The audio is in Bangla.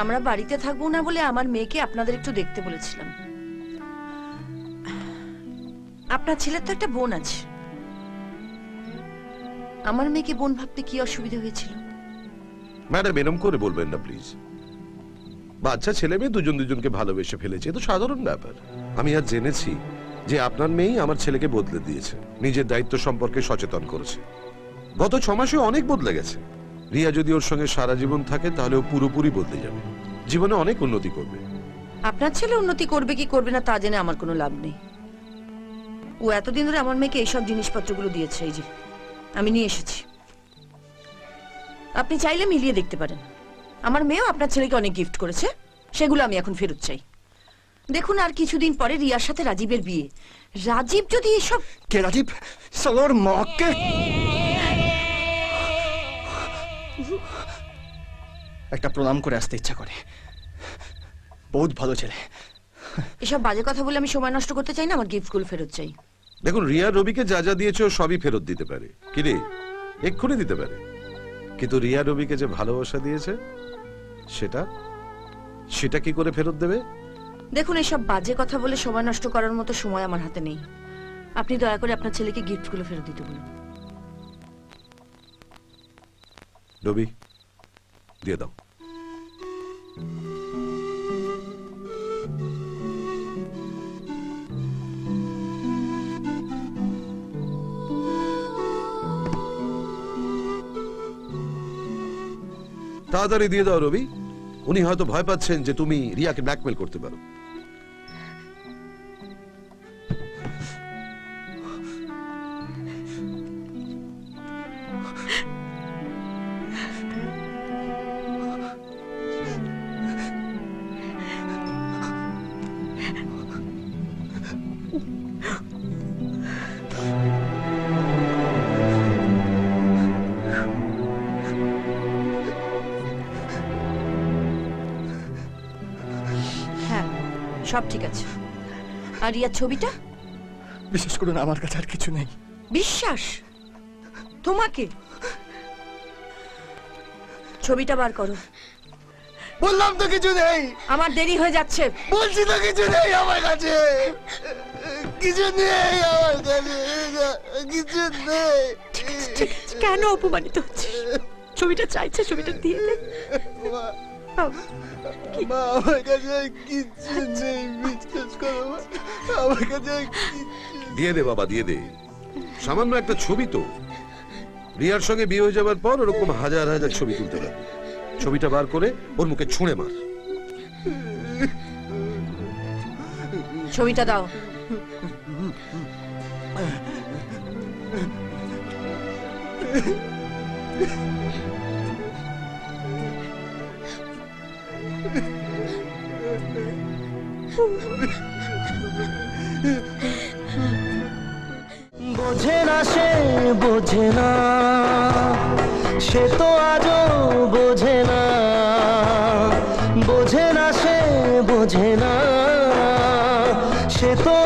আমরা বাড়িতে থাকব না বলে আমার মেয়েকে আপনাদের একটু দেখতে বলেছিলাম। আপনার ছেলের তো একটা বোন আছে। আমার মেয়েকে বোন ভাবতে কি অসুবিধা হয়েছিল? ম্যাডাম, এরম করে বলবেন না, প্লিজ। বাচ্চা, ছেলে মেয়ে দুজন দুজনকে ভালোবেসে ফেলেছে তো সাধারণ ব্যাপার। আমি আর জেনেছি যে আপনার মেয়েই আমার ছেলেকে বদলে দিয়েছে, নিজের দায়িত্ব সম্পর্কে সচেতন করেছে। গত ছ মাসে অনেক বদলে গেছে। রিয়া যদি ওর সঙ্গে সারা জীবন থাকে তাহলে ও পুরোপুরি বদলে যাবে। জীবনে অনেক উন্নতি করবে। আপনার ছেলে উন্নতি করবে কি করবে না তা জেনে আমার কোনো লাভ নেই। ও এতদিন ধরে আমার মেয়েকে এইসব জিনিসপত্রগুলো দিয়েছে এই যে আমি নিয়ে এসেছি। আপনি চাইলে মিলিয়ে দেখতে পারেন। আমার মেয়েও আপনার ছেলেকে অনেক গিফট করেছে সেগুলো আমি এখন ফেরত চাই। দেখুন আর কিছুদিন পরে রিয়ার সাথে রাজীবের বিয়ে। রাজীব যদি এসব কে রাজীব? সালোর মক্কে একটা প্রণাম করে আসতে ইচ্ছা করে। বহুত ভালো ছেলে। এসব বাজে কথা বলে আমি সময় নষ্ট করতে চাই না আমার গিফটগুলো ফেরত চাই। দেখুন রিয়া রবিকে যা যা দিয়েছে ও সবই ফেরত দিতে পারে। কি রে? এক্ষুনি দিতে পারে। কিন্তু রিয়া রবিকে যে ভালোবাসা দিয়েছে সেটা? সেটা কি করে ফেরত দেবে? দেখুন এসব বাজে কথা বলে সময় নষ্ট করার মতো সময় আমার হাতে নেই। আপনি দয়া করে আপনার ছেলেকে গিফটগুলো ফেরত দিতে বলুন। রবি দিয়ে দাও। তাড়াতাড়ি দিয়ে দাও, রবি। উনি হয়তো ভয় পাচ্ছেন যে তুমি রিয়াকে ব্ল্যাকমেল করতে পারো। সব ঠিক আছে। আর রিয়ার ছবিটা? বিশেষ করুন আমার কাছে আর কিছু নেই। বিশ্বাস? তোমাকে? ছবিটা বার করো। বললাম তো কিছু নেই। আমার দেরি হয়ে যাচ্ছে। বলছি তো কিছু নেই আমার কাছে। কিছু নেই আমার কাছে। কিছু নেই। কেন অপমানিত হচ্ছে ছবিটা চাইছে ছবিটা দিয়ে মা আমার কাছে কিচ্ছু নেই বিশ্বাস করো মা। আমার কাছে কিচ্ছু দিয়ে দে বাবা দিয়ে দে। সামান্য একটা ছবি তো। রিয়ার সঙ্গে বিয়ে হয়ে যাবার পর ওরকম হাজার হাজার ছবি তুলতে পারে। ছবিটা বার করে ওর মুখে ছুঁড়ে মার। ছবিটা দাও। বোঝে না সে, বোঝে না। সে তো আজও বোঝে না। বোঝে না সে, বোঝে না। সে তো